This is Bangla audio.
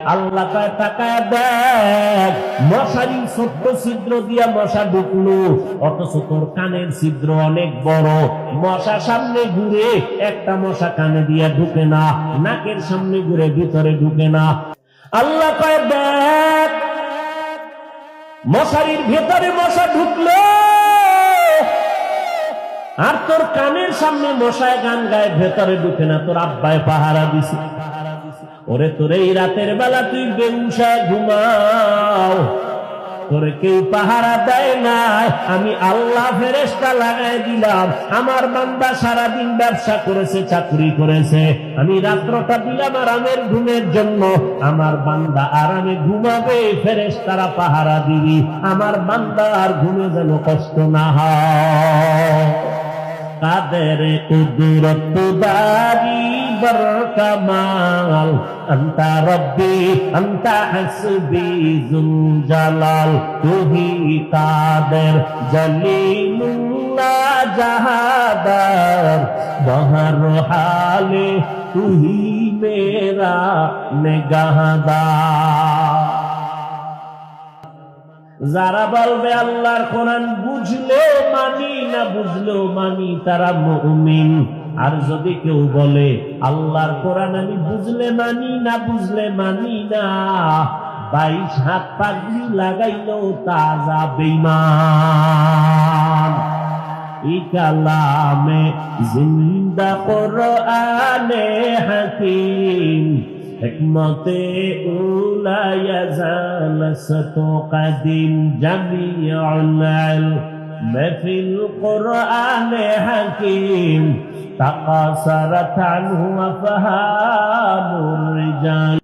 আল্লাহ কয় তাকায় দেখ, মশারি ছোট্ট ছিদ্র দিয়া মশা ঢুকলো, অথচ তোর কানের ছিদ্র অনেক বড়। মশা সামনে ঘুরে, একটা মশা কানে দিয়া ঢুকে না, নাকের সামনে ঘুরে ভিতরে ঢুকে না। আল্লাহ কয়, দেখ, মশারির ভেতরে মশা ঢুকলো, আর তোর কানের সামনে মশায় গান গায়, ভেতরে ঢুকে না, তোর আব্বায় পাহারা দিছে। ওরে তোর এই রাতের বেলা তুই বেউসায় ঘুমাও। তোরে কেউ পাহারা দেয় না আমি আল্লাহ ফেরেস্তা লাগাই দিলাম। আমার বান্দা সারাদিন ব্যবসা করেছে, চাকরি করেছে। আমি রাত্রটা দিলাম আরামের ঘুমের জন্য। আমার বান্দা আরামে ঘুমাবে ফেরেস্তারা পাহারা দিবি। আমার বান্দা আর ঘুমে যেন কষ্ট না হয়। কাদের কুদরত কামাল আন্তা রব্বি আন্তা হাসবি জুল জালাল তুহি কাদের জলিলুল্লাহ জাহাদার বহর হালে তুহি মেরা নেগাহদার যারা বলবে আল্লাহর কোরআন বুঝলেও মানি না, বুঝলেও মানি তারা মুমিন। আর যদি কেউ বলে আল্লাহর কোরআন আমি বুঝলে মানি না বুঝলে মানি না বাইশ হাত পাগড়ি লাগাইলেও তাজা বেইমান ই কালামে জিন্দা কোরআনে হাকিম حكمتي أولى يزال ستقدم جميع العلم في القرآن حكيم تقاصرت عنه وفهام الرجال.